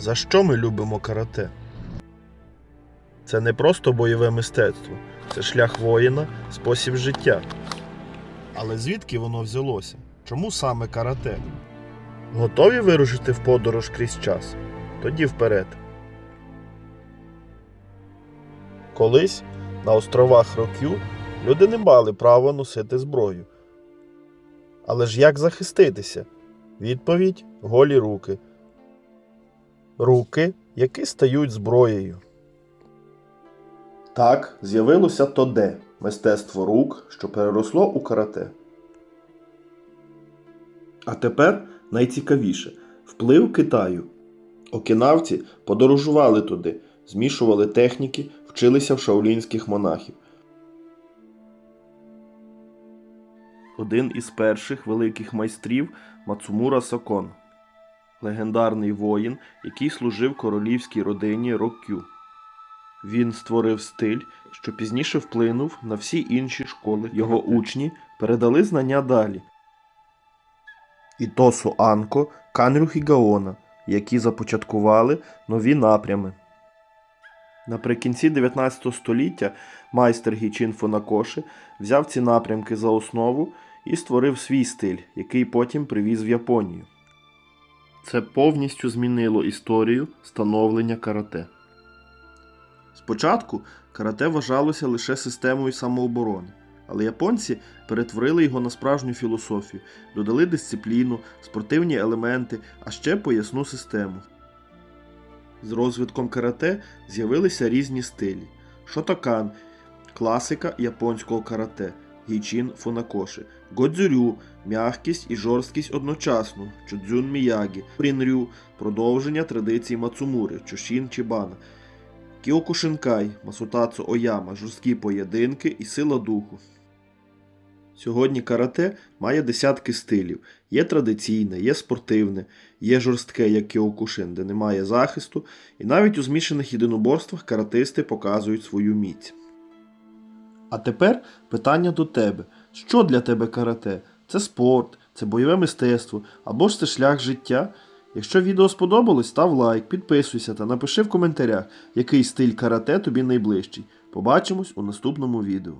За що ми любимо карате? Це не просто бойове мистецтво, це шлях воїна, спосіб життя. Але звідки воно взялося? Чому саме карате? Готові вирушити в подорож крізь час? Тоді вперед. Колись на островах Рокю люди не мали права носити зброю. Але ж як захиститися? Відповідь голі руки. Руки, які стають зброєю. Так з'явилося тоде мистецтво рук, що переросло у карате. А тепер найцікавіше вплив Китаю. Окінавці подорожували туди, змішували техніки, вчилися в шаолінських монахів. Один із перших великих майстрів Мацумура Сакон, легендарний воїн, який служив королівській родині Роккю. Він створив стиль, що пізніше вплинув на всі інші школи. Його учні передали знання далі. Ітосу Анко, Канрю Хігаона, які започаткували нові напрями. Наприкінці 19 століття майстер Гічин Фунакоши взяв ці напрямки за основу і створив свій стиль, який потім привіз в Японію. Це повністю змінило історію становлення карате. Спочатку карате вважалося лише системою самооборони, але японці перетворили його на справжню філософію, додали дисципліну, спортивні елементи, а ще поясну систему. З розвитком карате з'явилися різні стилі: шотокан класика японського карате, гійчин фунакоши, годзюрю м'якість і жорсткість одночасно, чудзюн міягі, рінрю продовження традицій Мацумури, чушін чібана, кіокушинкай, масутацу ояма, жорсткі поєдинки і сила духу. Сьогодні карате має десятки стилів. Є традиційне, є спортивне, є жорстке, як кіокушин, де немає захисту, і навіть у змішаних єдиноборствах каратисти показують свою міць. А тепер питання до тебе: що для тебе карате? Це спорт, це бойове мистецтво або ж це шлях життя? Якщо відео сподобалось, став лайк, підписуйся та напиши в коментарях, який стиль карате тобі найближчий. Побачимось у наступному відео.